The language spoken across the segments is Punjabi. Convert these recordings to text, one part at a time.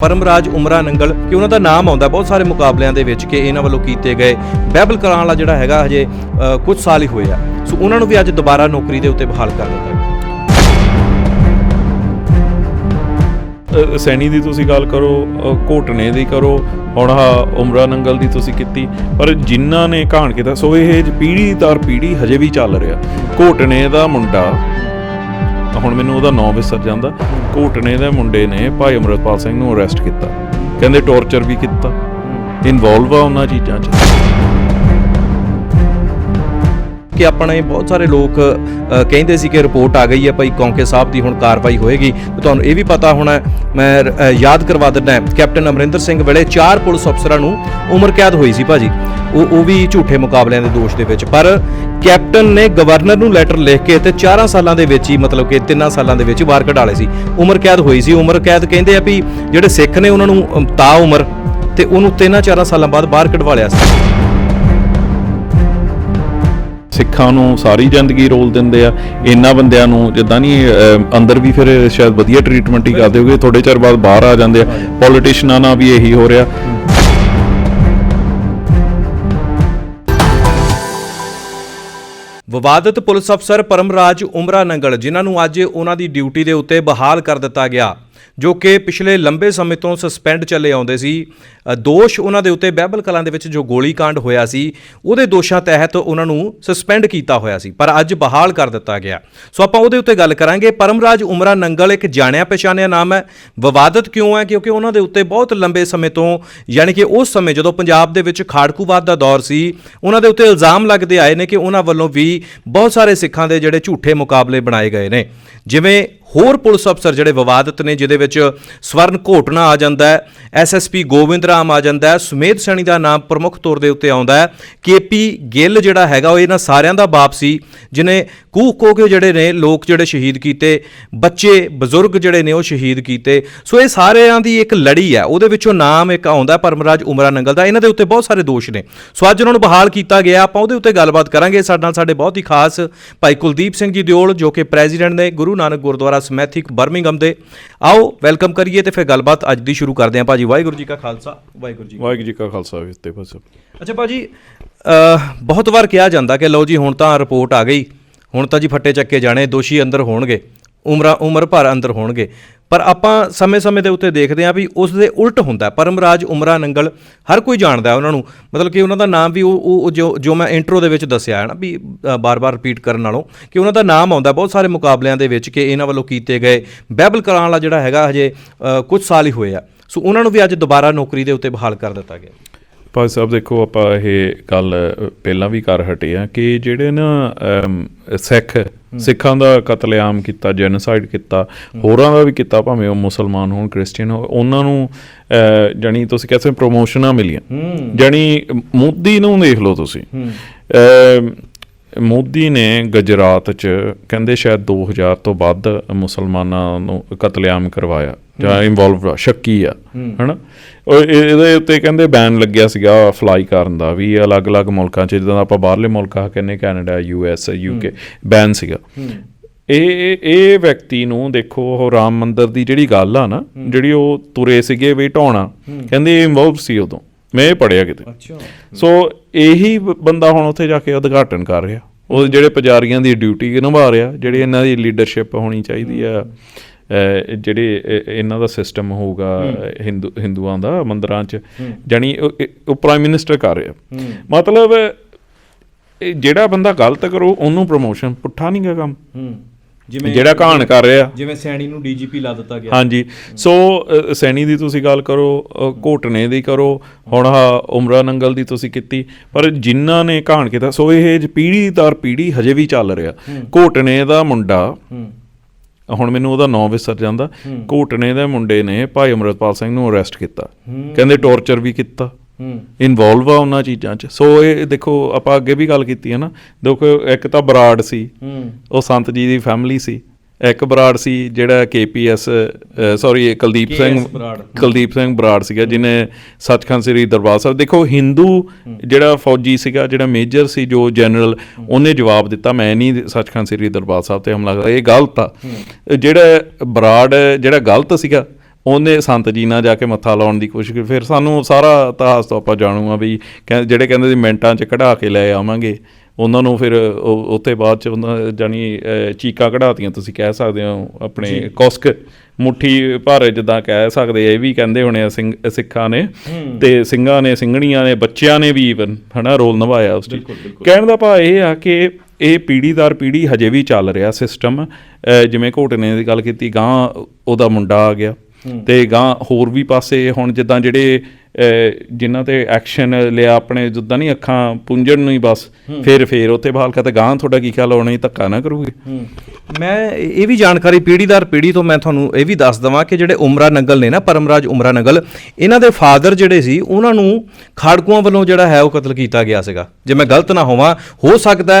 ਪਰਮਰਾਜ ਉਮਰਾ ਨੰਗਲ ਕਿ ਉਹਨਾਂ ਦਾ ਨਾਮ ਆਉਂਦਾ ਬਹੁਤ ਸਾਰੇ ਮੁਕਾਬਲਿਆਂ ਦੇ ਵਿੱਚ ਕਿ ਇਹਨਾਂ ਵੱਲੋਂ ਕੀਤੇ ਗਏ ਬਾਈਬਲ ਕਰਾਂ ਵਾਲਾ ਜਿਹੜਾ ਹੈਗਾ ਹਜੇ ਕੁਝ ਸਾਲ ਹੀ ਹੋਏ ਆ ਸੋ ਉਹਨਾਂ ਨੂੰ ਵੀ ਅੱਜ ਦੁਬਾਰਾ ਨੌਕਰੀ ਦੇ ਉੱਤੇ ਬਹਾਲ ਕਰ ਦਿੱਤਾ ਸੈਣੀ ਦੀ ਤੁਸੀਂ ਗੱਲ ਕਰੋ ਅ, ਘੋਟਣੇ ਦੀ ਕਰੋ ਹੁਣ ਆਹ ਉਮਰਾ ਨੰਗਲ ਦੀ ਤੁਸੀਂ ਕੀਤੀ ਪਰ ਜਿਨ੍ਹਾਂ ਨੇ ਕਹਾਣ ਕੀਤਾ ਸੋ ਇਹ ਪੀੜ੍ਹੀ ਦਰ ਪੀੜੀ ਹਜੇ ਵੀ ਚੱਲ ਰਿਹਾ। ਘੋਟਨੇ ਦਾ ਮੁੰਡਾ ਹੁਣ ਮੈਨੂੰ ਉਹਦਾ ਨਾਮ ਵਿਸਰ ਜਾਂਦਾ। ਘੋਟਣੇ ਦੇ ਮੁੰਡੇ ਨੇ ਭਾਈ ਅਮਰਪਾਲ ਸਿੰਘ ਨੂੰ ਅਰੈਸਟ ਕੀਤਾ। ਕਹਿੰਦੇ ਟੌਰਚਰ ਵੀ ਕੀਤਾ। ਇਨਵੋਲਵ ਆ ਉਹਨਾਂ ਚੀਜ਼ਾਂ 'ਚ। ਕਿ ਆਪਣੇ ਬਹੁਤ ਸਾਰੇ ਲੋਕ ਕਹਿੰਦੇ ਸੀ ਕਿ ਰਿਪੋਰਟ ਆ ਗਈ ਹੈ ਭਾਈ, ਕੌਂਕੇ ਸਾਹਿਬ ਦੀ ਹੁਣ ਕਾਰਵਾਈ ਹੋਏਗੀ। ਤੁਹਾਨੂੰ ਇਹ ਵੀ ਪਤਾ ਹੋਣਾ ਮੈਂ ਯਾਦ ਕਰਵਾ ਦਿੰਦਾ ਕੈਪਟਨ ਅਮਰਿੰਦਰ ਸਿੰਘ ਵੇਲੇ ਚਾਰ ਪੁਲਿਸ ਅਫਸਰਾਂ ਨੂੰ ਉਮਰ ਕੈਦ ਹੋਈ ਸੀ ਭਾਜੀ। ਉਹ ਉਹ ਵੀ ਝੂਠੇ ਮੁਕਾਬਲਿਆਂ ਦੇ ਦੋਸ਼ ਦੇ ਵਿੱਚ। ਪਰ ਕੈਪਟਨ ਨੇ ਗਵਰਨਰ ਨੂੰ ਲੈਟਰ ਲਿਖ ਕੇ ਤੇ 4 ਸਾਲਾਂ ਦੇ ਵਿੱਚ ਹੀ ਮਤਲਬ ਕਿ 3 ਸਾਲਾਂ ਦੇ ਵਿੱਚ ਬਾਹਰ ਕਢਾ ਲਏ ਸੀ। ਉਮਰ ਕੈਦ ਹੋਈ ਸੀ। ਉਮਰ ਕੈਦ ਕਹਿੰਦੇ ਆ ਵੀ ਜਿਹੜੇ ਸਿੱਖ ਨੇ ਉਹਨਾਂ ਨੂੰ ਤਾ ਉਮਰ ਤੇ ਉਹਨੂੰ 3-4 ਸਾਲਾਂ ਬਾਅਦ ਬਾਹਰ ਕਢਵਾ ਲਿਆ ਸੀ। ਸਿੱਖਾਂ ਨੂੰ ਸਾਰੀ ਜ਼ਿੰਦਗੀ ਰੋਲ ਦਿੰਦੇ ਆ। ਇਹਨਾਂ ਬੰਦਿਆਂ ਨੂੰ ਜਿੱਦਾਂ ਨਹੀਂ ਅੰਦਰ ਵੀ ਫਿਰ ਸ਼ਾਇਦ ਵਧੀਆ ਟ੍ਰੀਟਮੈਂਟ ਹੀ ਕਰਦੇ ਹੋਗੇ ਥੋੜੇ ਚਿਰ ਬਾਅਦ ਬਾਹਰ ਆ ਜਾਂਦੇ ਆ। ਪੋਲੀਟੀਸ਼ੀਅਨਾਂ ਨਾਲ ਵੀ ਇਹੀ ਹੋ ਰਿਹਾ। ਵਿਵਾਦਤ ਪੁਲਿਸ ਅਫਸਰ ਪਰਮਰਾਜ ਉਮਰਾ ਨੰਗਲ ਜਿਨ੍ਹਾਂ ਨੂੰ ਅੱਜ ਉਹਨਾਂ ਦੀ ਡਿਊਟੀ ਦੇ ਉੱਤੇ ਬਹਾਲ ਕਰ ਦਿੱਤਾ ਗਿਆ। ਜੋ ਕਿ ਪਿਛਲੇ ਲੰਬੇ ਸਮੇਂ ਤੋਂ ਸਸਪੈਂਡ ਚੱਲੇ ਆਉਂਦੇ ਸੀ। ਦੋਸ਼ ਉਹਨਾਂ ਦੇ ਉੱਤੇ ਬਹਿਬਲ ਕਲਾਂ ਦੇ ਵਿੱਚ ਜੋ ਗੋਲੀकांड ਹੋਇਆ ਸੀ, ਉਹਦੇ ਦੋਸ਼ਾਂ ਤਹਿਤ ਉਹਨਾਂ ਨੂੰ ਸਸਪੈਂਡ ਕੀਤਾ ਹੋਇਆ ਸੀ, ਪਰ ਅੱਜ ਬਹਾਲ ਕਰ ਦਿੱਤਾ ਗਿਆ। ਸੋ ਆਪਾਂ ਉਹਦੇ ਉੱਤੇ ਗੱਲ ਕਰਾਂਗੇ। ਪਰਮਰਾਜ ਉਮਰਾ ਨੰਗਲ ਇੱਕ ਜਾਣਿਆ ਪਛਾਣਿਆ ਨਾਮ ਹੈ। ਵਿਵਾਦਤ ਕਿਉਂ ਹੈ? ਕਿਉਂਕਿ ਉਹਨਾਂ ਦੇ ਉੱਤੇ ਬਹੁਤ ਲੰਬੇ ਸਮੇਂ ਤੋਂ, ਯਾਨੀ ਕਿ ਉਸ ਸਮੇਂ ਜਦੋਂ ਪੰਜਾਬ ਦੇ ਵਿੱਚ ਖਾੜਕੂਵਾਦ ਦਾ ਦੌਰ ਸੀ, ਉਹਨਾਂ ਦੇ ਉੱਤੇ ਇਲਜ਼ਾਮ ਲੱਗਦੇ ਆਏ ਨੇ ਕਿ ਉਹਨਾਂ ਵੱਲੋਂ ਵੀ ਬਹੁਤ ਸਾਰੇ ਸਿੱਖਾਂ ਦੇ ਜਿਹੜੇ ਝੂਠੇ ਮੁਕਾਬਲੇ ਬਣਾਏ ਗਏ ਨੇ। ਜਿਵੇਂ ਹੋਰ ਪੁਲਿਸ ਅਫਸਰ ਜਿਹੜੇ ਵਿਵਾਦਤ ਨੇ, ਜਿਹਦੇ ਵਿੱਚ ਸਵਰਨ ਘੋਟਣਾ ਆ ਜਾਂਦਾ ਹੈ ਐਸਐਸਪੀ ਗੋਬਿੰਦ ਰਾਮ ਆ ਜਾਂਦਾ ਹੈ, ਸੁਮੇਧ ਸੈਣੀ ਦਾ ਨਾਮ ਪ੍ਰਮੁੱਖ ਤੌਰ ਦੇ ਉੱਤੇ ਆਉਂਦਾ ਹੈ ਕੇਪੀ ਗਿੱਲ ਜਿਹੜਾ ਹੈਗਾ, ਉਹ ਇਹਨਾਂ ਸਾਰਿਆਂ ਦਾ ਬਾਪ ਸੀ ਜਿਨੇ ਕੂਹ ਕੋ ਕੇ ਜਿਹੜੇ ਨੇ ਲੋਕ ਜਿਹੜੇ ਸ਼ਹੀਦ ਕੀਤੇ, ਬੱਚੇ, ਬਜ਼ੁਰਗ ਜਿਹੜੇ ਨੇ ਉਹ ਸ਼ਹੀਦ ਕੀਤੇ। ਸੋ ਇਹ ਸਾਰਿਆਂ ਦੀ ਇੱਕ ਲੜੀ ਹੈ, ਉਹਦੇ ਵਿੱਚੋਂ ਨਾਮ ਇੱਕ ਆਉਂਦਾ ਪਰਮਰਾਜ ਉਮਰਾ ਨੰਗਲ ਦਾ, ਇਹਨਾਂ ਦੇ ਉੱਤੇ ਬਹੁਤ ਸਾਰੇ ਦੋਸ਼ ਨੇ। ਸੋ ਅੱਜ ਉਹਨਾਂ ਨੂੰ ਬਹਾਲ ਕੀਤਾ ਗਿਆ, ਆਪਾਂ ਉਹਦੇ ਉੱਤੇ ਗੱਲਬਾਤ ਕਰਾਂਗੇ, ਸਾਡੇ ਨਾਲ ਸਾਡੇ ਬਹੁਤ ਹੀ ਖਾਸ ਭਾਈ ਕੁਲਦੀਪ ਸਿੰਘ ਜੀ ਦਿਓਲ, ਜੋ ਕਿ ਪ੍ਰੈਜ਼ੀਡੈਂਟ ਨੇ, ਗੁਰੂ ਨਾਨਕ ਗੁਰਦੁਆਰਾ ਸਮੈਥਿਕ ਬਰਮਿੰਗਮ ਦੇ। ਆਓ ਵੈਲਕਮ ਕਰੀਏ ਤੇ ਫਿਰ ਗੱਲਬਾਤ ਅੱਜ ਦੀ ਸ਼ੁਰੂ ਕਰਦੇ ਹਾਂ। ਭਾਜੀ ਵਾਹਿਗੁਰੂ ਜੀ ਕਾ ਖਾਲਸਾ ਵਾਹਿਗੁਰੂ ਜੀ ਵਾਹਿਗੁਰੂ ਜੀ ਕਾ ਖਾਲਸਾ ਤੇ ਫਤਿਹ। ਅੱਛਾ ਭਾਜੀ ਬਹੁਤ ਵਾਰ ਕਿਹਾ ਜਾਂਦਾ ਕਿ ਲਓ ਜੀ ਹੁਣ ਤਾਂ ਰਿਪੋਰਟ ਆ ਗਈ। ਹੁਣ ਤਾਂ ਜੀ ਫੱਟੇ ਚੱਕੇ ਜਾਣੇ ਦੋਸ਼ੀ ਅੰਦਰ ਹੋਣਗੇ। ਉਮਰਾਂ ਉਮਰ ਭਰ ਅੰਦਰ ਹੋਣਗੇ। ਪਰ ਆਪਾਂ ਸਮੇਂ-ਸਮੇਂ ਦੇ ਉੱਤੇ ਦੇਖਦੇ ਹਾਂ ਵੀ ਉਸ ਦੇ ਉਲਟ ਹੁੰਦਾ ਪਰਮਰਾਜ ਉਮਰਾ ਨੰਗਲ ਹਰ ਕੋਈ ਜਾਣਦਾ ਉਹਨਾਂ ਨੂੰ। ਮਤਲਬ ਕਿ ਉਹਨਾਂ ਦਾ ਨਾਮ ਵੀ ਉਹ ਉਹ- ਜੋ ਜੋ ਮੈਂ ਇੰਟਰੋ ਦੇ ਵਿੱਚ ਦੱਸਿਆ ਹੈ ਨਾ ਵੀ ਅ, ਬਾਰ-ਬਾਰ ਰਿਪੀਟ ਕਰਨ ਨਾਲੋਂ ਕਿ ਉਹਨਾਂ ਦਾ ਨਾਮ ਆਉਂਦਾ ਬਹੁਤ ਸਾਰੇ ਮੁਕਾਬਲਿਆਂ ਦੇ ਵਿੱਚ ਕਿ ਇਹਨਾਂ ਵੱਲੋਂ ਕੀਤੇ ਗਏ ਬਹਿਬਲ ਕਰਾਂ ਵਾਲਾ ਜਿਹੜਾ ਹੈਗਾ ਹਜੇ ਕੁਝ ਸਾਲ ਹੀ ਹੋਏ ਆ। ਸੋ ਉਹਨਾਂ ਨੂੰ ਵੀ ਅੱਜ ਦੁਬਾਰਾ ਨੌਕਰੀ ਦੇ ਉੱਤੇ ਬਹਾਲ ਕਰ ਦਿੱਤਾ ਗਿਆ। ਭਾਈ ਸਾਹਿਬ ਦੇਖੋ ਆਪਾਂ ਇਹ ਗੱਲ ਪਹਿਲਾਂ ਵੀ ਕਰ ਹਟੇ ਆ ਕਿ ਜਿਹੜੇ ਨਾ ਸਿੱਖ ਸਿੱਖਾਂ ਦਾ ਕਤਲੇਆਮ ਕੀਤਾ ਜੈਨੋਸਾਈਡ ਕੀਤਾ ਹੋਰਾਂ ਦਾ ਵੀ ਕੀਤਾ ਭਾਵੇਂ ਉਹ ਮੁਸਲਮਾਨ ਹੋਣ ਕ੍ਰਿਸਚੀਅਨ ਹੋਣ ਉਹਨਾਂ ਨੂੰ ਜਾਣੀ ਤੁਸੀਂ ਕਹਿੰਦੇ ਪ੍ਰੋਮੋਸ਼ਨਾਂ ਮਿਲੀਆਂ। ਜਾਣੀ ਮੋਦੀ ਨੂੰ ਦੇਖ ਲਓ ਤੁਸੀਂ। ਮੋਦੀ ਨੇ ਗੁਜਰਾਤ ਚ ਕਹਿੰਦੇ ਸ਼ਾਇਦ 2000 ਤੋਂ ਵੱਧ ਮੁਸਲਮਾਨਾਂ ਨੂੰ ਕਤਲੇਆਮ ਕਰਵਾਇਆ। ਜਾਂ ਇਨਵੋਲਵ ਸ਼ੱਕੀ ਆ ਹਨਾ? ਉਹ ਇਹ- ਇਹਦੇ ਉੱਤੇ ਕਹਿੰਦੇ ਬੈਨ ਲੱਗਿਆ ਸੀਗਾ ਫਲਾਈ ਕਰਨ ਦਾ ਵੀ ਅਲੱਗ-ਅਲੱਗ ਮੁਲਕਾਂ 'ਚ ਜਿੱਦਾਂ ਆਪਾਂ ਬਾਹਰਲੇ ਮੁਲਕਾਂ ਕਹਿੰਦੇ Canada U S U K ban ਸੀਗਾ। ਇਹ ਇਹ- ਇਹ ਵਿਅਕਤੀ ਨੂੰ ਦੇਖੋ ਉਹ ਰਾਮ ਮੰਦਿਰ ਦੀ ਜਿਹੜੀ ਗੱਲ ਆ ਨਾ ਜਿਹੜੀ ਉਹ ਤੁਰੇ ਸੀਗੇ ਵੀ ਢਾਉਣਾ ਕਹਿੰਦੇ ਇਨਵੋਲਵ ਸੀ ਉਦੋਂ ਮੈਂ ਇਹ ਪੜਿਆ ਕਿਤੇ। ਅੱਛਾ। ਸੋ ਇਹੀ ਬੰਦਾ ਹੁਣ ਉੱਥੇ ਜਾ ਕੇ ਉਦਘਾਟਨ ਕਰ ਰਿਹਾ। ਉਹ ਜਿਹੜੇ ਪੁਜਾਰੀਆਂ ਦੀ ਡਿਊਟੀ ਨਿਭਾ ਰਿਹਾ ਜਿਹੜੀ ਇਹਨਾਂ ਦੀ ਲੀਡਰਸ਼ਿਪ ਹੋਣੀ ਚਾਹੀਦੀ ਆ। ਜਿਹੜੇ ਇਹ- ਇਹਨਾਂ ਦਾ ਸਿਸਟਮ ਹੋਊਗਾ ਹਿੰਦੂ ਹਿੰਦੂਆਂ ਦਾ ਮੰਦਰਾਂ 'ਚ ਜਾਣੀ ਉਹ ਪ੍ਰਾਈਮ ਮਿਨਿਸਟਰ ਕਰ ਰਿਹਾ। ਮਤਲਬ ਜਿਹੜਾ ਬੰਦਾ ਗਲਤ ਕਰੂ ਉਹਨੂੰ ਪ੍ਰੋਮੋਸ਼ਨ ਪੁੱਠਾ ਨਹੀਂਗਾ ਕੰਮ। ਹੂੰ। ਜਿਹੜਾ ਕਹਾਣ ਕਰ ਰਿਹਾ। ਜਿਵੇਂ ਸੈਣੀ ਨੂੰ ਡੀਜੀਪੀ ਲਾ ਦਿੱਤਾ ਗਿਆ। ਹਾਂਜੀ। ਸੋ ਸੈਣੀ ਦੀ ਤੁਸੀਂ ਗੱਲ ਕਰੋ ਅ, ਘੋਟਣੇ ਦੀ ਕਰੋ ਹੁਣ ਆਹ ਉਮਰਾ ਨੰਗਲ ਦੀ ਤੁਸੀਂ ਕੀਤੀ ਪਰ ਜਿਨ੍ਹਾਂ ਨੇ ਕਹਾਣ ਕੀਤਾ ਸੋ ਇਹ ਪੀੜ੍ਹੀ ਦਰ ਪੀੜ੍ਹੀ ਹਜੇ ਵੀ ਚੱਲ ਰਿਹਾ। ਘੋਟਣੇ ਦਾ ਮੁੰਡਾ ਹੁਣ ਮੈਨੂੰ ਉਹਦਾ ਨਾਮ ਵਿਸਰ ਜਾਂਦਾ। ਘੋਟਣੇ ਦੇ ਮੁੰਡੇ ਨੇ ਭਾਈ ਅਮਰਪਾਲ ਸਿੰਘ ਨੂੰ ਅਰੈਸਟ ਕੀਤਾ। ਕਹਿੰਦੇ ਟੌਰਚਰ ਵੀ ਕੀਤਾ। ਇਨਵੋਲਵ ਆ ਉਹਨਾਂ ਚੀਜ਼ਾਂ 'ਚ। ਸੋ ਇਹ ਦੇਖੋ ਆਪਾਂ ਅੱਗੇ ਵੀ ਗੱਲ ਕੀਤੀ ਹੈ ਨਾ। ਦੇਖੋ ਇੱਕ ਤਾਂ ਬਰਾੜ ਸੀ। ਉਹ ਸੰਤ ਜੀ ਦੀ ਫੈਮਿਲੀ ਸੀ। ਇੱਕ ਬਰਾੜ ਸੀ ਜਿਹੜਾ ਕੇਪੀਐਸ ਸੌਰੀ ਕੁਲਦੀਪ ਸਿੰਘ। ਕੁਲਦੀਪ ਸਿੰਘ ਬਰਾੜ ਸੀਗਾ ਜਿਨੇ ਸੱਚਖੰਡ ਸ੍ਰੀ ਦਰਬਾਰ ਸਾਹਿਬ। ਦੇਖੋ ਹਿੰਦੂ ਜਿਹੜਾ ਫੌਜੀ ਸੀਗਾ ਜਿਹੜਾ ਮੇਜਰ ਸੀ ਜੋ ਜਨਰਲ ਉਹਨੇ ਜਵਾਬ ਦਿੱਤਾ ਮੈਂ ਨਹੀਂ ਸੱਚਖੰਡ ਸ੍ਰੀ ਦਰਬਾਰ ਸਾਹਿਬ ਤੇ ਹਮਲਾ ਕਰਦਾ ਇਹ ਗਲਤ ਆ। ਜਿਹੜਾ ਬਰਾੜ ਜਿਹੜਾ ਗਲਤ ਸੀਗਾ ਉਹਨੇ ਸੰਤ ਜੀ ਨਾਲ ਜਾ ਕੇ ਮੱਥਾ ਲਾਉਣ ਦੀ ਕੋਸ਼ਿਸ਼ ਕੀਤੀ। ਫਿਰ ਸਾਨੂੰ ਸਾਰਾ ਇਤਿਹਾਸ ਤੋਂ ਆਪਾਂ ਜਾਣੂ ਆ ਵੀ ਜਿਹੜੇ ਕਹਿੰਦੇ ਸੀ ਮਿੰਟਾਂ 'ਚ ਕਢਾ ਕੇ ਲੈ ਆਵਾਂਗੇ। ਉਹਨਾਂ ਨੂੰ ਫਿਰ ਉਹ- ਉੱਤੇ ਬਾਅਦ ਚ ਉਹਨਾਂ ਜਾਨੀ ਚੀਕਾਂ ਕਢਾਤੀਆਂ ਤੁਸੀਂ ਕਹਿ ਸਕਦੇ ਹੋ ਆਪਣੇ ਕੁਸਕ ਮੁੱਠੀ ਭਾਰੇ ਜਿੱਦਾਂ ਕਹਿ ਸਕਦੇ ਆ ਇਹ ਵੀ ਕਹਿੰਦੇ ਹੋਣੇ ਆ ਸਿੰਘ ਸਿੱਖਾਂ ਨੇ। ਤੇ ਸਿੰਘਾਂ ਨੇ ਸਿੰਘਣੀਆਂ ਨੇ ਬੱਚਿਆਂ ਨੇ ਵੀ ਈਵਨ ਹਨਾ ਰੋਲ ਨਿਭਾਇਆ ਉਸ 'ਚ। ਕਹਿਣ ਦਾ ਭਾਵ ਇਹ ਆ ਕਿ ਇਹ ਪੀੜ੍ਹੀ ਦਰ ਪੀੜ੍ਹੀ ਹਜੇ ਵੀ ਚੱਲ ਰਿਹਾ ਸਿਸਟਮ ਜਿਵੇਂ ਘੋਟਨੇ ਦੀ ਗੱਲ ਕੀਤੀ ਗਾਂ ਉਹਦਾ ਮੁੰਡਾ ਆ ਗਿਆ। ਤੇ ਗਾਂ ਹੋਰ ਵੀ ਪਾਸੇ ਹੁਣ ਜਿੱਦਾਂ ਜਿਹੜੇ ਜਿਨ੍ਹਾਂ ਤੇ ਐਕਸ਼ਨ ਲਿਆ ਆਪਣੇ ਜਿੱਦਾਂ ਨਹੀਂ ਅੱਖਾਂ ਪੁੰਜਣ ਨੂੰ ਹੀ ਬਸ ਫੇਰ ਫੇਰ ਉੱਥੇ ਬਹਾਲ ਕਰਤਾ ਗਾਂ ਤੁਹਾਡਾ ਕੀ ਖਿਆਲ ਹੋਣਾ ਹੀ ਧੱਕਾ ਨਾ ਕਰੂਗੇ। ਮੈਂ ਇਹ ਵੀ ਜਾਣਕਾਰੀ ਪੀੜ੍ਹੀ ਦਰ ਪੀੜ੍ਹੀ ਤੋਂ ਮੈਂ ਤੁਹਾਨੂੰ ਇਹ ਵੀ ਦੱਸ ਦਵਾਂ ਕਿ ਜਿਹੜੇ ਉਮਰਾ ਨਗਲ ਨੇ ਨਾ ਪਰਮਰਾਜ ਉਮਰਾ ਨਗਲ ਇਹਨਾਂ ਦੇ ਫਾਦਰ ਜਿਹੜੇ ਸੀ ਉਹਨਾਂ ਨੂੰ ਖਾੜਕੂਆਂ ਵੱਲੋਂ ਜਿਹੜਾ ਹੈ ਉਹ ਕਤਲ ਕੀਤਾ ਗਿਆ ਸੀਗਾ। ਜੇ ਮੈਂ ਗਲਤ ਨਾ ਹੋਵਾਂ ਹੋ ਸਕਦਾ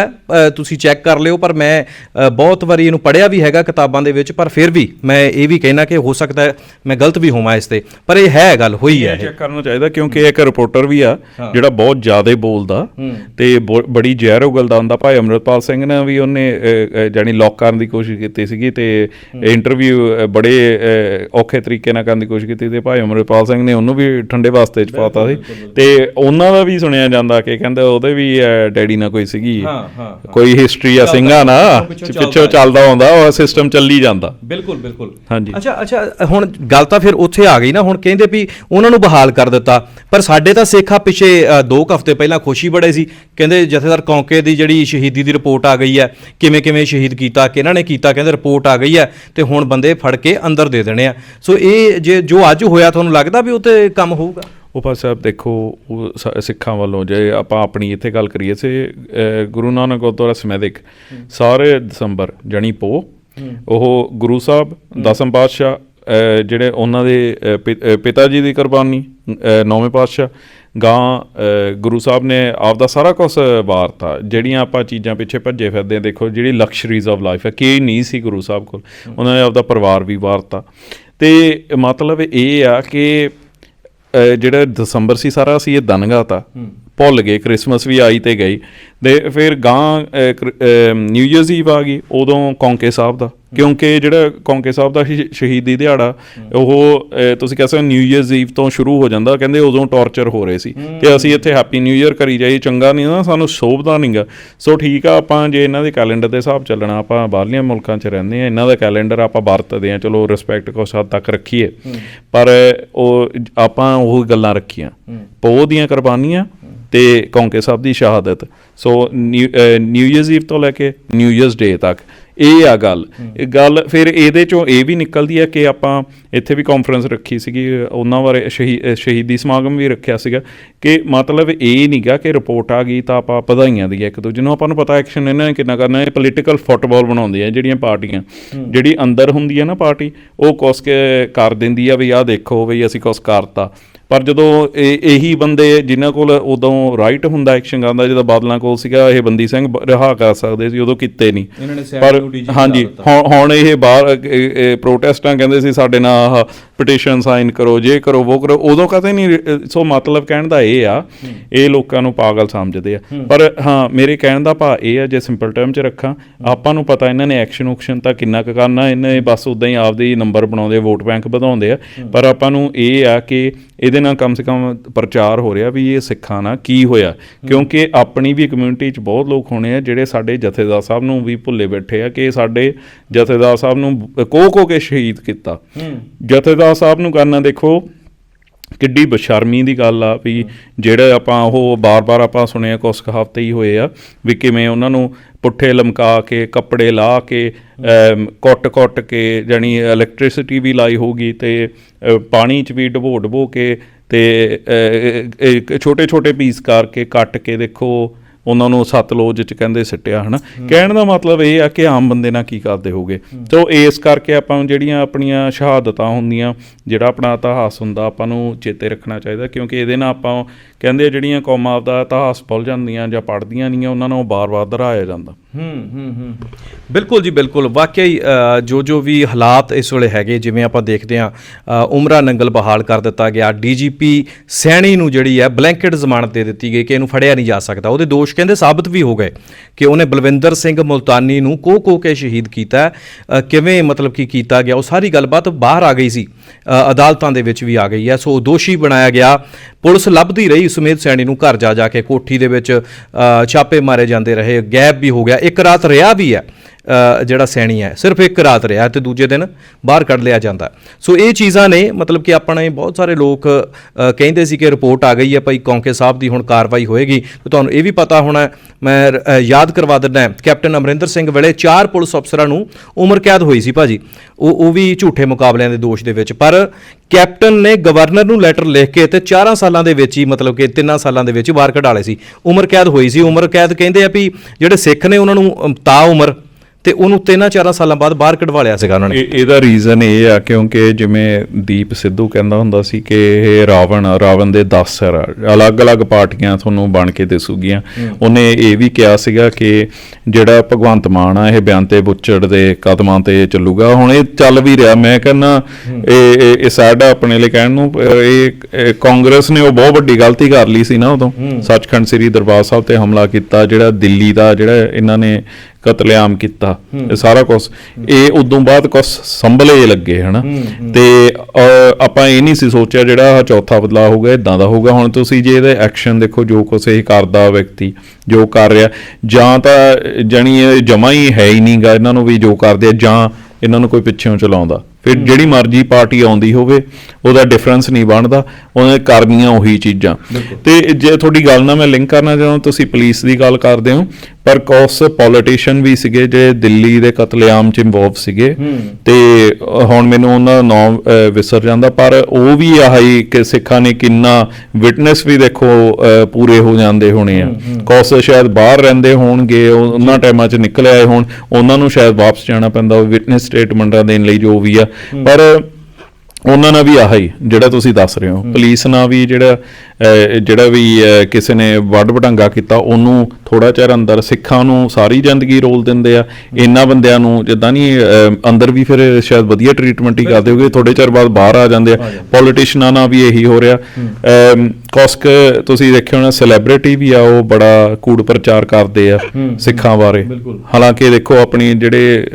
ਤੁਸੀਂ ਚੈੱਕ ਕਰ ਲਿਓ ਪਰ ਮੈਂ ਬਹੁਤ ਵਾਰੀ ਇਹਨੂੰ ਪੜ੍ਹਿਆ ਵੀ ਹੈਗਾ ਕਿਤਾਬਾਂ ਦੇ ਵਿੱਚ ਪਰ ਫਿਰ ਵੀ ਮੈਂ ਇਹ ਵੀ ਕਹਿਣਾ ਕਿ ਹੋ ਸਕਦਾ ਮੈਂ ਗਲਤ ਵੀ ਹੋਵਾਂ ਇਸ ਤੇ। ਪਰ ਇਹ ਹੈ ਗੱਲ ਹੋਈ ਹੈ ਇਹ ਚੈੱਕ ਕਰਨਾ ਚਾਹੀਦਾ ਕਿਉਂਕਿ ਇੱਕ ਰਿਪੋਰਟਰ ਵੀ ਆ ਜਿਹੜਾ ਬਹੁਤ ਜ਼ਿਆਦਾ ਬੋਲਦਾ। ਤੇ ਬੜੀ ਜ਼ਹਿਰ ਉਗਲਦਾ ਹੁੰਦਾ। ਭਾਈ ਅਮਰਪਾਲ ਸਿੰਘ ਨੇ ਵੀ ਉਹਨੇ ਜਾਣੀ ਲੌਕ ਕਰਨ ਦੀ ਕੋਸ਼ਿਸ਼ ਕੀਤੀ ਸੀਗੀ ਤੇ ਇੰਟਰਵਿਊ ਬੜੇ ਔਖੇ ਤਰੀਕੇ ਨਾਲ ਕਰਨ ਦੀ ਕੋਸ਼ਿਸ਼ ਕੀਤੀ ਤੇ ਭਾਈ ਅਮਰਪਾਲ ਸਿੰਘ ਨੇ ਉਹਨੂੰ ਵੀ ਠੰਡੇ ਵਾਸਤੇ ਚ ਪਾਤਾ ਸੀ। ਤੇ ਉਹਨਾਂ ਦਾ ਵੀ ਸੁਣਿਆ ਜਾਂਦਾ ਕਿ ਕਹਿੰਦੇ ਉਹਦੇ ਵੀ ਡੈਡੀ ਨਾਲ ਕੋਈ ਸੀਗੀ। ਹਾਂ, ਹਾਂ, ਕੋਈ ਹਿਸਟਰੀ ਆ ਸਿੰਘਾਂ ਨਾਲ ਪਿੱਛੋਂ ਪਿੱਛੋਂ ਚੱਲਦਾ ਹੁੰਦਾ ਉਹ ਸਿਸਟਮ ਚੱਲੀ ਜਾਂਦਾ। ਬਿਲਕੁਲ ਬਿਲਕੁਲ। ਹਾਂਜੀ। ਅੱਛਾ ਅੱਛਾ ਹੁਣ ਗੱਲ ਤਾਂ ਫਿਰ ਉੱਥੇ ਆ ਗਈ ਨਾ ਹੁਣ ਕਹਿੰਦੇ ਵੀ ਉਹਨਾਂ ਨੂੰ ਬਹਾਲ ਕਰ ਦਿੱਤਾ। ਪਰ ਸਾਡੇ ਤਾਂ ਸੇਖਾ ਪਿਛੇ 2 ਹਫ਼ਤੇ ਪਹਿਲਾਂ ਖੁਸ਼ੀ ਬੜੇ ਸੀ। ਕਹਿੰਦੇ ਜਥੇਦਾਰ ਕੌਂਕੇ ਦੀ ਜਿਹੜੀ ਸ਼ਹੀਦੀ ਦੀ ਰਿਪੋਰਟ ਆ ਗਈ ਹੈ ਕਿਵੇਂ ਕਿਵੇਂ ਸ਼ਹੀਦ ਕੀਤਾ ਕਿਹਨਾਂ ਨੇ ਕੀਤਾ ਕਹਿੰਦੇ ਰਿਪੋਰਟ ਆ ਗਈ ਹੈ ਤੇ ਹੁਣ ਬੰਦੇ ਫੜ ਕੇ ਅੰਦਰ ਦੇ ਦੇਣੇ ਆ। ਸੋ ਇਹ ਜੇ ਜੋ ਅੱਜ ਹੋਇਆ ਤੁਹਾਨੂੰ ਲੱਗਦਾ ਵੀ ਉੱਤੇ ਕੰਮ ਹੋਊਗਾ? ਉਹ ਪਾਸ ਸਾਹਿਬ ਦੇਖੋ ਸਿੱਖਾਂ ਵੱਲੋਂ ਜੇ ਆਪਾਂ ਆਪਣੀ ਇੱਥੇ ਗੱਲ ਕਰੀਏ ਸੇ ਗੁਰੂ ਨਾਨਕ ਗੁਰਦੁਆਰਾ ਸਮੈਦਿਕ ਸਾਰੇ ਦਸੰਬਰ ਜਣੀ ਪੋ ਉਹ ਗੁਰੂ ਸਾਹਿਬ ਦਸਮ ਪਾਤਸ਼ਾਹ ਜਿਹੜੇ ਉਹਨਾਂ ਦੇ ਪਿ- ਪਿਤਾ ਜੀ ਦੀ ਕੁਰਬਾਨੀ ਨੌਵੇਂ ਪਾਤਸ਼ਾਹ, ਗਾਂ ਗੁਰੂ ਸਾਹਿਬ ਨੇ ਆਪਦਾ ਸਾਰਾ ਕੁਝ ਵਾਰਤਾ, ਜਿਹੜੀਆਂ ਆਪਾਂ ਚੀਜ਼ਾਂ ਪਿੱਛੇ ਭੱਜੇ ਫਿਰਦੇ ਆ ਦੇਖੋ ਜਿਹੜੀ ਲਕਸ਼ਰੀਜ਼ ਆਫ ਲਾਈਫ ਹੈ, ਕਿ ਨਹੀਂ ਸੀ ਗੁਰੂ ਸਾਹਿਬ ਕੋਲ, ਉਹਨਾਂ ਨੇ ਆਪਦਾ ਪਰਿਵਾਰ ਵੀ ਵਾਰਤਾ। ਤੇ ਮਤਲਬ ਇਹ ਆ ਕਿ ਜਿਹੜਾ ਦਸੰਬਰ ਸੀ ਸਾਰਾ ਸੀ ਇਹ ਦਨਗਾ ਤਾ ਭੁੱਲ ਗਏ ਕ੍ਰਿਸਮਸ ਵੀ ਆਈ ਤੇ ਗਈ। ਦੇ ਫਿਰ ਗਾਂ ਨਿਊ ਇਅਰਸ ਈਵ ਆ ਗਈ ਉਦੋਂ ਕੌਂਕੇ ਸਾਹਿਬ ਦਾ। ਕਿਉਂਕਿ ਜਿਹੜਾ ਕੌਂਕੇ ਸਾਹਿਬ ਦਾ ਸ਼ਹੀ- ਸ਼ਹੀਦੀ ਦਿਹਾੜਾ ਉਹ ਤੁਸੀਂ ਕਹਿ ਸਕਦੇ ਨਿਊ ਇਅਰਸ ਈਵ ਤੋਂ ਸ਼ੁਰੂ ਹੋ ਜਾਂਦਾ ਕਹਿੰਦੇ ਉਦੋਂ ਟੌਰਚਰ ਹੋ ਰਹੇ ਸੀ। ਤੇ ਅਸੀਂ ਇੱਥੇ ਹੈਪੀ ਨਿਊ ਇਅਰ ਕਰੀ ਜਾਈ ਚੰਗਾ ਨਹੀਂ ਨਾ ਸਾਨੂੰ ਸ਼ੋਭਦਾ ਨਹੀਂਗਾ ਸੋ ਠੀਕ ਆ ਆਪਾਂ ਜੇ ਇਹਨਾਂ ਦੇ ਕੈਲੰਡਰ ਦੇ ਹਿਸਾਬ ਚੱਲਣਾ ਆਪਾਂ ਬਾਹਰਲੀਆਂ ਮੁਲਕਾਂ 'ਚ ਰਹਿੰਦੇ ਆ ਇਹਨਾਂ ਦਾ ਕੈਲੰਡਰ ਆਪਾਂ ਵਰਤਦੇ ਆ ਚਲੋ ਰਿਸਪੈਕਟ ਕੁਛ ਹੱਦ ਤੱਕ ਰੱਖੀਏ। ਪਰ ਉਹ ਆਪਾਂ ਉਹ ਗੱਲਾਂ ਰੱਖੀਆਂ। ਪੋਹ ਦੀਆਂ ਕੁਰਬਾਨੀਆਂ ਤੇ ਕੌਂਕੇ ਸਾਹਿਬ ਦੀ ਸ਼ਹਾਦਤ। ਸੋ ਨਿਊ ਇਅਰਸ ਈਵ ਤੋਂ ਲੈ ਕੇ ਨਿਊ ਇਅਰਸ ਡੇ ਤੱਕ ਇਹ ਆ ਗੱਲ। ਇਹ ਗੱਲ ਫਿਰ ਇਹਦੇ ਚੋਂ ਇਹ ਵੀ ਨਿਕਲਦੀ ਹੈ ਕਿ ਆਪਾਂ ਇੱਥੇ ਵੀ ਕਾਨਫਰੰਸ ਰੱਖੀ ਸੀਗੀ ਉਹਨਾਂ ਬਾਰੇ ਸ਼ਹੀਦੀ ਸਮਾਗਮ ਵੀ ਰੱਖਿਆ ਸੀਗਾ ਕਿ ਮਤਲਬ ਇਹ ਨਹੀਂਗਾ ਕਿ ਰਿਪੋਰਟ ਆ ਗਈ ਤਾਂ ਆਪਾਂ ਵਧਾਈਆਂ ਦੀ ਇੱਕ ਦੂਜੇ ਨੂੰ। ਆਪਾਂ ਨੂੰ ਪਤਾ ਐਕਸ਼ਨ ਇਹਨਾਂ ਨੇ ਕਿੰਨਾ ਕਰਨਾ ਹੈ। ਪੋਲੀਟੀਕਲ ਫੁੱਟਬਾਲ ਬਣਾਉਂਦੇ ਆ ਜਿਹੜੀਆਂ ਪਾਰਟੀਆਂ। ਜਿਹੜੀ ਅੰਦਰ ਹੁੰਦੀ ਹੈ ਨਾ ਪਾਰਟੀ ਉਹ ਕੁਛ ਕੁ ਕਰ ਦਿੰਦੀ ਆ ਵੀ ਆਹ ਦੇਖੋ ਵੀ ਅਸੀਂ ਕੁਛ ਕਰਤਾ। ਪਰ ਜਦੋਂ ਇਹ ਇਹੀ ਬੰਦੇ ਜਿਨ੍ਹਾਂ ਕੋਲ ਉਦੋਂ ਰਾਈਟ ਹੁੰਦਾ ਐਕਸ਼ਨ ਕਰਨ ਦਾ ਜਦੋਂ ਬਾਦਲਾਂ ਕੋਲ ਸੀਗਾ ਇਹ ਬੰਦੀ ਸਿੰਘ ਰਿਹਾ ਕਰ ਸਕਦੇ ਸੀ ਉਦੋਂ ਕੀਤੇ ਨਹੀਂ। ਪਰ ਹਾਂਜੀ ਹੁਣ ਇਹ ਬਾਹਰ ਪ੍ਰੋਟੈਸਟਾਂ ਕਹਿੰਦੇ ਸੀ ਸਾਡੇ ਨਾਲ ਆਹ ਪਟੀਸ਼ਨ ਸਾਈਨ ਕਰੋ ਜੇ ਕਰੋ ਉਹ ਕਰੋ ਉਦੋਂ ਕਦੇ ਨਹੀਂ ਸੋ ਮਤਲਬ ਕਹਿਣ ਦਾ ਇਹ ਆ ਇਹ ਲੋਕਾਂ ਨੂੰ ਪਾਗਲ ਸਮਝਦੇ ਆ। ਪਰ ਹਾਂ ਮੇਰੇ ਕਹਿਣ ਦਾ ਭਾ ਇਹ ਆ ਜੇ ਸਿੰਪਲ ਟਰਮ 'ਚ ਰੱਖਾਂ ਆਪਾਂ ਨੂੰ ਪਤਾ ਇਹਨਾਂ ਨੇ ਐਕਸ਼ਨ ਉਕਸ਼ਨ ਤਾਂ ਕਿੰਨਾ ਕੁ ਕਰਨਾ ਇਹਨਾਂ ਨੇ ਬਸ ਉਦਾਂ ਹੀ ਆਪਦੇ ਨੰਬਰ ਬਣਾਉਂਦੇ ਵੋਟ ਬੈਂਕ ਵਧਾਉਂਦੇ ਆ। ਪਰ ਆਪਾਂ ਨੂੰ ਇਹ ਆ ਕਿ ਇਹਦੇ ਨਾਲ ਕਮ ਸੇ ਕਮ ਪ੍ਰਚਾਰ ਹੋ ਰਿਹਾ ਵੀ ਇਹ ਸਿੱਖਾਂ ਨਾਲ ਕੀ ਹੋਇਆ? ਕਿਉਂਕਿ ਆਪਣੀ ਵੀ ਕਮਿਊਨਿਟੀ 'ਚ ਬਹੁਤ ਲੋਕ ਹੋਣੇ ਆ ਜਿਹੜੇ ਸਾਡੇ ਜਥੇਦਾਰ ਸਾਹਿਬ ਨੂੰ ਵੀ ਭੁੱਲੇ ਬੈਠੇ ਆ ਕਿ ਸਾਡੇ ਜਥੇਦਾਰ ਸਾਹਿਬ ਨੂੰ ਕੋ ਕੋ ਕੇ ਸ਼ਹੀਦ ਕੀਤਾ। ਜਥੇਦਾਰ ਸਾਹਿਬ ਨੂੰ ਕਰਨਾ ਦੇਖੋ ਕਿੱਡੀ ਬਸ਼ਰਮੀ ਦੀ ਗੱਲ ਆ ਵੀ ਜਿਹੜਾ ਆਪਾਂ ਉਹ ਬਾਰ-ਬਾਰ ਆਪਾਂ ਸੁਣਿਆ ਕੁਛ ਕੁ ਹਫ਼ਤੇ ਹੀ ਹੋਏ ਆ ਵੀ ਕਿਵੇਂ ਉਹਨਾਂ ਨੂੰ ਪੁੱਠੇ ਲਮਕਾ ਕੇ ਕੱਪੜੇ ਲਾ ਕੇ ਕੁੱਟ-ਕੁੱਟ ਕੇ ਜਾਨੀ ਇਲੈਕਟ੍ਰਿਸਿਟੀ ਵੀ ਲਾਈ ਹੋਗੀ ਤੇ ਪਾਣੀ 'ਚ ਵੀ ਡਬੋ ਡਬੋ ਕੇ ਤੇ ਛੋਟੇ-ਛੋਟੇ ਪੀਸ ਕਰਕੇ ਕੱਟ ਕੇ ਦੇਖੋ ਉਹਨਾਂ ਨੂੰ ਸਤਲੁਜ ਚ ਕਹਿੰਦੇ ਸਿੱਟਿਆ ਹਨਾ? ਕਹਿਣ ਦਾ ਮਤਲਬ ਇਹ ਆ ਕਿ ਆਮ ਬੰਦੇ ਨਾਲ ਕੀ ਕਰਦੇ ਹੋਗੇ? ਸੋ ਇਸ ਕਰਕੇ ਆਪਾਂ ਜਿਹੜੀਆਂ ਆਪਣੀਆਂ ਸ਼ਹਾਦਤਾਂ ਹੁੰਦੀਆਂ ਜਿਹੜਾ ਆਪਣਾ ਇਤਿਹਾਸ ਹੁੰਦਾ ਆਪਾਂ ਨੂੰ ਚੇਤੇ ਰੱਖਣਾ ਚਾਹੀਦਾ ਕਿਉਂਕਿ ਇਹਦੇ ਨਾਲ ਆਪਾਂ ਕਹਿੰਦੇ ਜਿਹੜੀਆਂ ਕੌਮਾਂ ਆਪਦਾ ਇਤਿਹਾਸ ਭੁੱਲ ਜਾਂਦੀਆਂ ਜਾਂ ਪੜ੍ਹਦੀਆਂ ਨਹੀਂ ਉਹਨਾਂ ਨੂੰ ਬਾਰ-ਬਾਰ ਦੁਹਰਾਇਆ ਜਾਂਦਾ। ਹੂੰ ਹੂੰ ਹੂੰ। ਬਿਲਕੁਲ ਜੀ, ਬਿਲਕੁਲ। ਵਾਕਈ ਜੋ ਜੋ ਵੀ ਹਾਲਾਤ ਇਸ ਵੇਲੇ ਹੈਗੇ, ਜਿਵੇਂ ਆਪਾਂ ਦੇਖਦੇ ਹਾਂ ਉਮਰਾ ਨੰਗਲ ਬਹਾਲ ਕਰ ਦਿੱਤਾ ਗਿਆ। ਡੀਜੀਪੀ ਸੈਣੀ ਨੂੰ ਜਿਹੜੀ ਹੈ, ਬਲੈਂਕਟ ਜ਼ਮਾਨਤ ਦੇ ਦਿੱਤੀ ਗਈ ਕਿ ਇਹਨੂੰ ਫੜਿਆ ਨਹੀਂ ਜਾ ਸਕਦਾ। ਉਹਦੇ ਦੋਸ਼ ਕਹਿੰਦੇ ਸਾਬਤ ਵੀ ਹੋ ਗਏ ਕਿ ਉਹਨੇ ਬਲਵਿੰਦਰ ਸਿੰਘ ਮੁਲਤਾਨੀ ਨੂੰ ਕੋ ਕੋ ਕੇ ਸ਼ਹੀਦ ਕੀਤਾ। ਕਿਵੇਂ ਮਤਲਬ ਕੀ ਕੀਤਾ ਗਿਆ, ਉਹ ਸਾਰੀ ਗੱਲਬਾਤ ਬਾਹਰ ਆ ਗਈ ਸੀ। ਅਦਾਲਤਾਂ ਦੇ ਵਿੱਚ ਵੀ ਆ ਗਈ ਹੈ। ਸੋ ਦੋਸ਼ੀ ਬਣਾਇਆ ਗਿਆ। ਪੁਲਿਸ ਲੱਭਦੀ ਰਹੀ ਸੁਮੇਧ ਸੈਣੀ ਨੂੰ ਘਰ ਜਾ ਜਾ ਕੇ ਕੋਠੀ ਦੇ ਵਿੱਚ ਅ, ਛਾਪੇ ਮਾਰੇ ਜਾਂਦੇ ਰਹੇ। ਗੈਪ ਵੀ ਹੋ ਗਿਆ। ਇੱਕ ਰਾਤ ਰਿਹਾ ਵੀ ਹੈ। ਜਿਹੜਾ ਸੈਣੀ ਹੈ। ਸਿਰਫ ਇੱਕ ਰਾਤ ਰਿਹਾ ਤੇ ਦੂਜੇ ਦਿਨ ਬਾਹਰ ਕੱਢ ਲਿਆ ਜਾਂਦਾ। ਸੋ ਇਹ ਚੀਜ਼ਾਂ ਨੇ, ਮਤਲਬ ਕਿ ਆਪਣੇ ਬਹੁਤ ਸਾਰੇ ਲੋਕ ਕਹਿੰਦੇ ਸੀ ਕਿ ਰਿਪੋਰਟ ਆ ਗਈ ਹੈ ਭਾਈ ਕੌਂਕੇ ਸਾਹਿਬ ਦੀ ਹੁਣ ਕਾਰਵਾਈ ਹੋਏਗੀ। ਤੁਹਾਨੂੰ ਇਹ ਵੀ ਪਤਾ ਹੋਣਾ ਮੈਂ ਯਾਦ ਕਰਵਾ ਦਿੰਦਾ ਕੈਪਟਨ ਅਮਰਿੰਦਰ ਸਿੰਘ ਵੇਲੇ ਚਾਰ ਪੁਲਿਸ ਅਫਸਰਾਂ ਨੂੰ ਉਮਰ ਕੈਦ ਹੋਈ ਸੀ ਭਾਜੀ। ਉਹ ਉਹ ਵੀ ਝੂਠੇ ਮੁਕਾਬਲਿਆਂ ਦੇ ਦੋਸ਼ ਦੇ ਵਿੱਚ। ਪਰ ਕੈਪਟਨ ਨੇ ਗਵਰਨਰ ਨੂੰ ਲੈਟਰ ਲਿਖ ਕੇ ਤੇ 4 ਸਾਲਾਂ ਦੇ ਵਿੱਚ ਹੀ, ਮਤਲਬ ਕਿ 3 ਸਾਲਾਂ ਦੇ ਵਿੱਚ ਹੀ ਬਾਹਰ ਕਢਾ ਲਏ ਸੀ। ਉਮਰ ਕੈਦ ਹੋਈ ਸੀ। ਉਮਰ ਕੈਦ ਕਹਿੰਦੇ ਆ ਵੀ ਜਿਹੜੇ ਸਿੱਖ ਨੇ ਉਹਨਾਂ ਨੂੰ ਤਾ ਉਮਰ। ਤੇ ਉਹਨੂੰ 3-4 ਸਾਲਾਂ ਬਾਅਦ ਬਾਹਰ ਕਢਵਾ ਲਿਆ ਸੀਗਾ ਉਹਨਾਂ ਨੇ। ਇਹ ਇਹਦਾ ਰੀਜ਼ਨ ਇਹ ਆ ਕਿਉਂਕਿ ਜਿਵੇਂ ਦੀਪ ਸਿੱਧੂ ਕਹਿੰਦਾ ਹੁੰਦਾ ਸੀ ਕਿ ਇਹ ਰਾਵਣ ਰਾਵਣ ਦੇ 10 ਸਿਰ। ਅਲੱਗ-ਅਲੱਗ ਪਾਰਟੀਆਂ ਤੁਹਾਨੂੰ ਬਣ ਕੇ ਦਿਸੂਗੀਆਂ। ਉਹਨੇ ਇਹ ਵੀ ਕਿਹਾ ਸੀਗਾ ਕਿ ਜਿਹੜਾ ਭਗਵੰਤ ਮਾਨ ਆ ਇਹ ਬਿਆਨ ਤੇ ਬੁੱਚੜ ਦੇ ਕਦਮਾਂ ਤੇ ਚੱਲੂਗਾ। ਹੁਣ ਇਹ ਚੱਲ ਵੀ ਰਿਹਾ। ਮੈਂ ਕਹਿੰਦਾ ਇਹ ਇਹ- ਸਾਡਾ ਆਪਣੇ ਲਈ ਕਹਿਣ ਨੂੰ। ਇਹ ਕਾਂਗਰਸ ਨੇ ਉਹ ਬਹੁਤ ਵੱਡੀ ਗਲਤੀ ਕਰ ਲਈ ਸੀ ਨਾ ਉਦੋਂ। ਸੱਚਖੰਡ ਸ੍ਰੀ ਦਰਬਾਰ ਸਾਹਿਬ ਤੇ ਹਮਲਾ ਕੀਤਾ ਜਿਹੜਾ ਦਿੱਲੀ ਦਾ ਜਿਹੜਾ ਇਹਨਾਂ ਨੇ ਕਤਲੇਆਮ ਕੀਤਾ ਇਹ ਸਾਰਾ ਕੁਝ ਇਹ ਉਦੋਂ ਬਾਅਦ ਕੁਝ ਸੰਭਲੇ ਲੱਗੇ ਹਨਾ? ਤੇ ਆਪਾਂ ਇਹ ਨਹੀਂ ਸੀ ਸੋਚਿਆ ਜਿਹੜਾ ਚੌਥਾ ਬਦਲਾਅ ਹੋਊਗਾ ਇਦਾਂ ਦਾ ਹੋਊਗਾ ਹੁਣ ਤੁਸੀਂ ਜੇ ਇਹਦੇ ਐਕਸ਼ਨ ਦੇਖੋ ਜੋ ਕੁਝ ਇਹ ਕਰਦਾ ਵਿਅਕਤੀ ਜੋ ਕਰ ਰਿਹਾ ਜਾਂ ਤਾਂ ਜਣੀ ਇਹ ਜਮਾ ਹੀ ਹੈ ਹੀ ਨਹੀਂਗਾ ਇਹਨਾਂ ਨੂੰ ਵੀ ਜੋ ਕਰਦੇ ਆ ਜਾਂ ਇਹਨਾਂ ਨੂੰ ਕੋਈ ਪਿੱਛੇੋਂ ਚਲਾਉਂਦਾ। ਫਿਰ ਜਿਹੜੀ ਮਰਜ਼ੀ ਪਾਰਟੀ ਆਉਂਦੀ ਹੋਵੇ ਉਹਦਾ ਡਿਫਰੈਂਸ ਨਹੀਂ ਬਣਦਾ ਉਹਨੇ ਕਰਨੀਆਂ ਉਹੀ ਚੀਜ਼ਾਂ। ਤੇ ਜੇ ਤੁਹਾਡੀ ਗੱਲ ਨਾਲ ਮੈਂ ਲਿੰਕ ਕਰਨਾ ਚਾਹੁੰਦਾ ਤੁਸੀਂ ਪੁਲਿਸ ਦੀ ਗੱਲ ਕਰਦੇ ਹੋ ਪਰ ਕੁਛ ਪੋਲੀਟੀਸ਼ੀਅਨ ਵੀ ਸੀਗੇ ਜਿਹੜੇ ਦਿੱਲੀ ਦੇ ਕਤਲੇਆਮ ਚ ਇਨਵੋਲਵ ਸੀਗੇ। ਤੇ ਹੁਣ ਮੈਨੂੰ ਉਹਨਾਂ ਦਾ ਨਾਮ ਵਿਸਰ ਜਾਂਦਾ ਪਰ ਉਹ ਵੀ ਆਹੀ ਕਿ ਸਿੱਖਾਂ ਨੇ ਕਿੰਨਾ ਵਿਟਨੈਸ ਵੀ ਦੇਖੋ ਪੂਰੇ ਹੋ ਜਾਂਦੇ ਹੋਣੇ ਆ। ਕੁਛ ਸ਼ਾਇਦ ਬਾਹਰ ਰਹਿੰਦੇ ਹੋਣਗੇ ਉਹ- ਉਹਨਾਂ ਟਾਈਮਾਂ 'ਚ ਨਿਕਲ ਆਏ ਹੋਣ ਉਹਨਾਂ ਨੂੰ ਸ਼ਾਇਦ ਵਾਪਸ ਜਾਣਾ ਪੈਂਦਾ ਵਿਟਨੈਸ ਸਟੇਟਮੈਂਟਾਂ ਦੇਣ ਲਈ ਜੋ ਵੀ ਆ। ਪਰ ਉਹਨਾਂ ਨਾਲ ਵੀ ਆਹੀ ਜਿਹੜਾ ਤੁਸੀਂ ਦੱਸ ਰਹੇ ਹੋ। ਪੁਲਿਸ ਨਾਲ ਵੀ ਜਿਹੜਾ ਜਿਹੜਾ ਵੀ ਕਿਸੇ ਨੇ ਵੱਡ ਵਡੰਗਾ ਕੀਤਾ ਉਹਨੂੰ ਥੋੜਾ ਚਿਰ ਅੰਦਰ ਸਿੱਖਾਂ ਨੂੰ ਸਾਰੀ ਜ਼ਿੰਦਗੀ ਰੋਲ ਦਿੰਦੇ ਆ। ਇਹਨਾਂ ਬੰਦਿਆਂ ਨੂੰ ਜਿੱਦਾਂ ਨਹੀਂ ਅੰਦਰ ਵੀ ਫਿਰ ਸ਼ਾਇਦ ਵਧੀਆ ਟ੍ਰੀਟਮੈਂਟ ਹੀ ਕਰਦੇ ਹੋਗੇ ਥੋੜੇ ਚਿਰ ਬਾਅਦ ਬਾਹਰ ਆ ਜਾਂਦੇ ਆ। ਪੋਲੀਟੀਸ਼ੀਅਨਾਂ ਨਾਲ ਵੀ ਇਹੀ ਹੋ ਰਿਹਾ। ਅਮ, ਕੁਛ ਕੁ ਤੁਸੀਂ ਦੇਖਿਆ ਹੋਣਾ ਸੈਲੀਬ੍ਰਿਟੀ ਵੀ ਆ ਉਹ ਬੜਾ ਕੂੜ ਪ੍ਰਚਾਰ ਕਰਦੇ ਆ ਸਿੱਖਾਂ ਬਾਰੇ। ਹਾਲਾਂਕਿ ਦੇਖੋ ਆਪਣੀ ਜਿਹੜੇ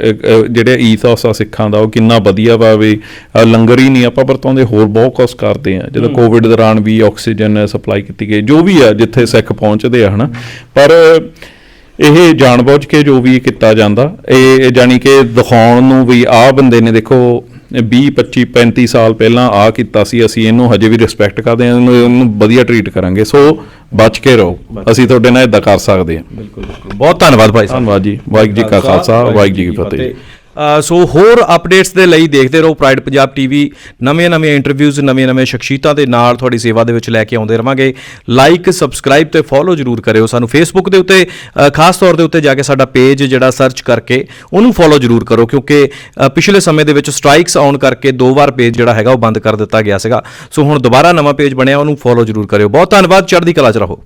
ਜਿਹੜੇ ਈਥੋਸ ਆ ਸਿੱਖਾਂ ਦਾ ਉਹ ਕਿੰਨਾ ਵਧੀਆ ਵਾ ਵੀ ਲੰਗਰ ਹੀ ਨਹੀਂ ਆਪਾਂ ਵਰਤੋਂਦੇ ਹੋਰ ਬਹੁਤ ਕੁਝ ਕਰਦੇ ਆ। ਜਦੋਂ ਕੋਵਿਡ ਦੌਰਾਨ ਵੀ ਆਕਸੀਜਨ ਸਪਲਾਈ ਕੀਤੀ ਗਈ ਜੋ ਵੀ ਆ ਜਿੱਥੇ ਸਿੱਖ ਪਹੁੰਚਦੇ ਆ ਹਨਾ। ਪਰ ਇਹ ਜਾਣਬੁੱਝ ਕੇ ਜੋ ਵੀ ਕੀਤਾ ਜਾਂਦਾ ਇਹ ਜਾਨੀ ਕਿ ਦਿਖਾਉਣ ਨੂੰ ਵੀ ਆਹ ਬੰਦੇ ਨੇ ਦੇਖੋ 20 25 35 ਸਾਲ ਪਹਿਲਾਂ ਆ ਕੀਤਾ ਸੀ ਅਸੀਂ ਇਹਨੂੰ ਹਜੇ ਵੀ ਰਿਸਪੈਕਟ ਕਰਦੇ ਹਾਂ ਇਹਨੂੰ ਵਧੀਆ ਟਰੀਟ ਕਰਾਂਗੇ। ਸੋ ਬਚ ਕੇ ਰਹੋ ਅਸੀਂ ਤੁਹਾਡੇ ਨਾਲ ਇਦਾਂ ਕਰ ਸਕਦੇ ਹਾਂ। ਬਿਲਕੁਲ ਬਿਲਕੁਲ। ਬਹੁਤ ਧੰਨਵਾਦ ਭਾਈ ਸਾਹਿਬ। ਧੰਨਵਾਦ ਜੀ। ਵਾਹਿਗੁਰੂ ਜੀ ਕਾ ਖਾਲਸਾ ਵਾਹਿਗੁਰੂ ਜੀ ਕੀ ਫਤਿਹ। ਸੋ ਹੋਰ ਅਪਡੇਟਸ ਦੇ ਲਈ ਦੇਖਦੇ ਰਹੋ ਪ੍ਰਾਈਡ ਪੰਜਾਬ ਟੀਵੀ ਨਵੇਂ-ਨਵੇਂ ਇੰਟਰਵਿਊਜ਼ ਨਵੇਂ-ਨਵੇਂ ਸ਼ਖਸੀਅਤਾਂ ਦੇ ਨਾਲ ਤੁਹਾਡੀ ਸੇਵਾ ਦੇ ਵਿੱਚ ਲੈ ਕੇ ਆਉਂਦੇ ਰਵਾਂਗੇ। ਲਾਈਕ ਸਬਸਕ੍ਰਾਈਬ ਤੇ ਫੋਲੋ ਜਰੂਰ ਕਰਿਓ ਸਾਨੂੰ ਫੇਸਬੁੱਕ ਦੇ ਉੱਤੇ ਖਾਸ ਤੌਰ ਦੇ ਉੱਤੇ ਜਾ ਕੇ ਸਾਡਾ ਪੇਜ ਜਿਹੜਾ ਸਰਚ ਕਰਕੇ ਉਹਨੂੰ ਫੋਲੋ ਜਰੂਰ ਕਰੋ ਕਿਉਂਕਿ ਪਿਛਲੇ ਸਮੇਂ ਦੇ ਵਿੱਚ ਸਟ੍ਰਾਈਕਸ ਆਉਣ ਕਰਕੇ ਦੋ ਵਾਰ ਪੇਜ ਜਿਹੜਾ ਹੈਗਾ ਉਹ ਬੰਦ ਕਰ ਦਿੱਤਾ ਗਿਆ ਸੀਗਾ। ਸੋ ਹੁਣ ਦੁਬਾਰਾ ਨਵਾਂ ਪੇਜ ਬਣਿਆ ਉਹਨੂੰ ਫੋਲੋ ਜਰੂਰ ਕਰਿਓ। ਬਹੁਤ ਧੰਨਵਾਦ, ਚੜ੍ਹਦੀ ਕਲਾ ਚ ਰਹੋ।